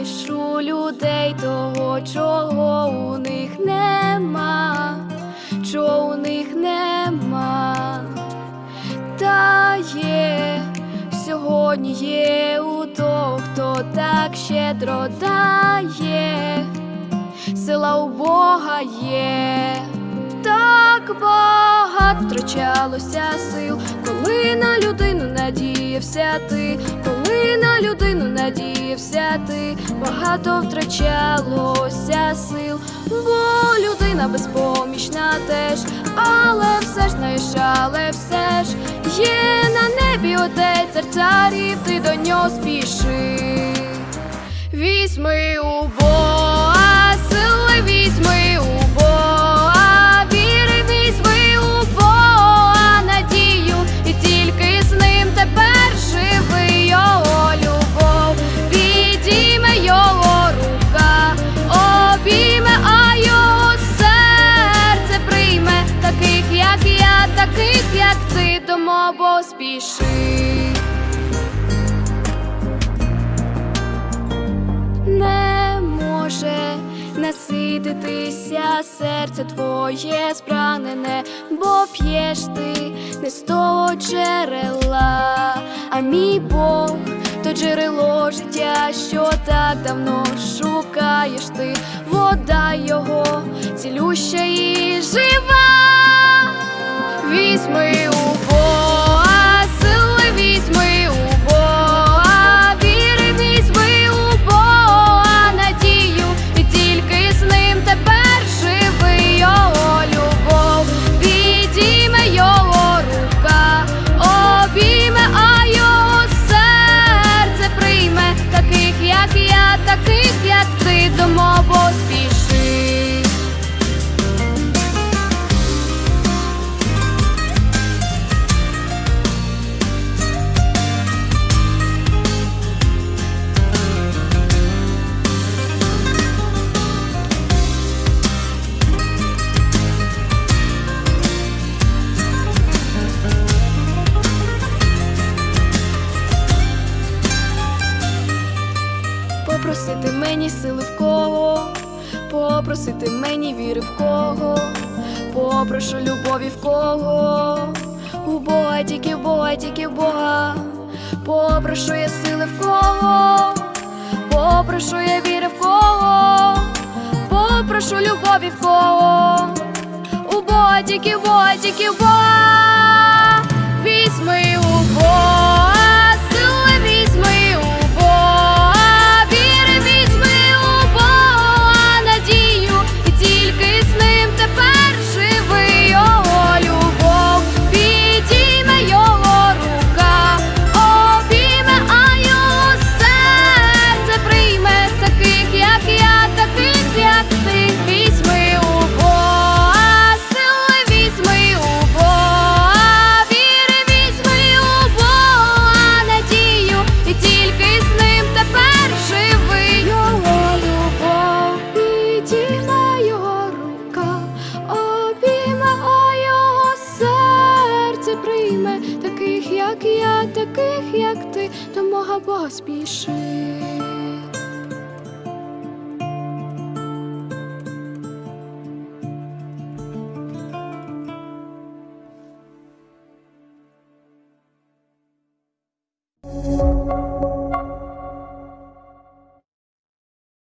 тішу людей того, чого у них нема, чого у них нема, та є. Сьогодні є у того, хто так щедро дає, сила у Бога є, так багато втрачалося сил, коли на людину надіявся ти людину надіявся ти, багато втрачалося сил, бо людина безпомічна теж, але все ж знаєш, але все ж є на небі отець цар ти, до мого спіши. не може насититися серце твоє спранене, бо п'єш ти не з того джерела, а мій Бог то джерело життя, що так давно шукаєш ти, вода його цілюща і жива. Візьми у Попросити мені сили в кого, попросити мені віри в кого, попрошу любові в кого, у Бога, тільки в Бога, тільки в Бога, попрошу я сили в кого, попрошу я віри в кого, попрошу любові в кого, у Бога, тільки в Бога, тільки в Бога, візьми тепер живи його любов, підійме його рука, обійме, його серце прийме. Таких, як я, таких, як ти, до мого Бога спіши.